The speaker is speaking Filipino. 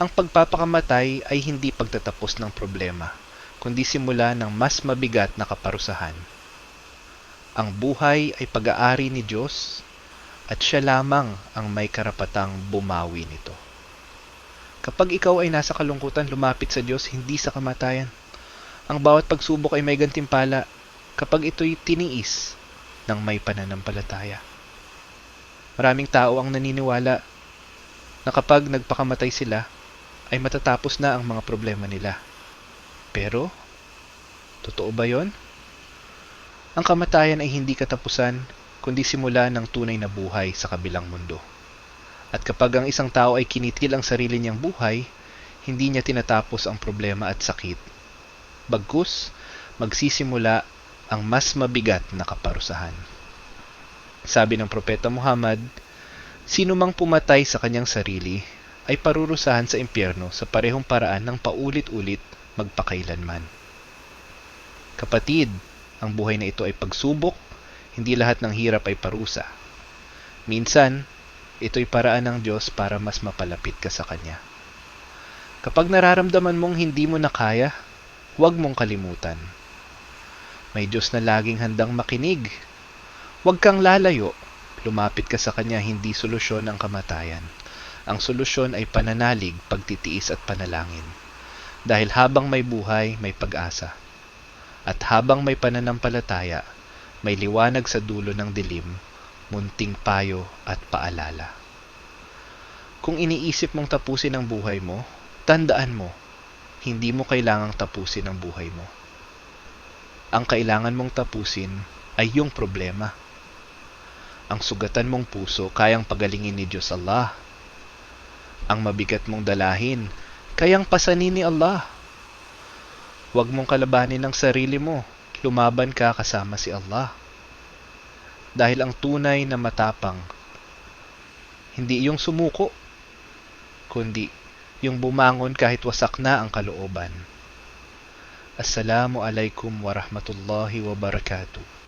Ang pagpapakamatay ay hindi pagtatapos ng problema, kundi simula ng mas mabigat na kaparusahan. Ang buhay ay pag-aari ni Diyos at siya lamang ang may karapatang bumawi nito. Kapag ikaw ay nasa kalungkutan, lumapit sa Diyos, hindi sa kamatayan. Ang bawat pagsubok ay may gantimpala kapag ito'y tiniis ng may pananampalataya. Maraming tao ang naniniwala na kapag nagpakamatay sila, ay matatapos na ang mga problema nila. Pero, totoo ba yon? Ang kamatayan ay hindi katapusan, kundi simula ng tunay na buhay sa kabilang mundo. At kapag ang isang tao ay kinitil ang sarili niyang buhay, hindi niya tinatapos ang problema at sakit. Bagkus, magsisimula ang mas mabigat na kaparusahan. Sabi ng Propeta Muhammad, Sino mang pumatay sa kanyang sarili ay parurusahan sa impyerno sa parehong paraan ng paulit-ulit magpakailanman. Kapatid, ang buhay na ito ay pagsubok, hindi lahat ng hirap ay parusa. Minsan, ito'y paraan ng Diyos para mas mapalapit ka sa Kanya. Kapag nararamdaman mong hindi mo na kaya, huwag mong kalimutan. May Diyos na laging handang makinig. Huwag kang lalayo. Lumapit ka sa Kanya, hindi solusyon ang kamatayan. Ang solusyon ay pananalig, pagtitiis at panalangin. Dahil habang may buhay, may pag-asa. At habang may pananampalataya, may liwanag sa dulo ng dilim, munting payo at paalala. Kung iniisip mong tapusin ang buhay mo, tandaan mo, hindi mo kailangang tapusin ang buhay mo. Ang kailangan mong tapusin ay yung problema. Ang sugatan mong puso kayang pagalingin ni Diyos Allah. Ang mabigat mong dalahin kayang pasanin ni Allah. Huwag mong kalabanin ang sarili mo. Lumaban ka kasama si Allah. Dahil ang tunay na matapang, hindi yung sumuko, kundi yung bumangon kahit wasak na ang kalooban. Assalamu alaikum warahmatullahi wabarakatuh.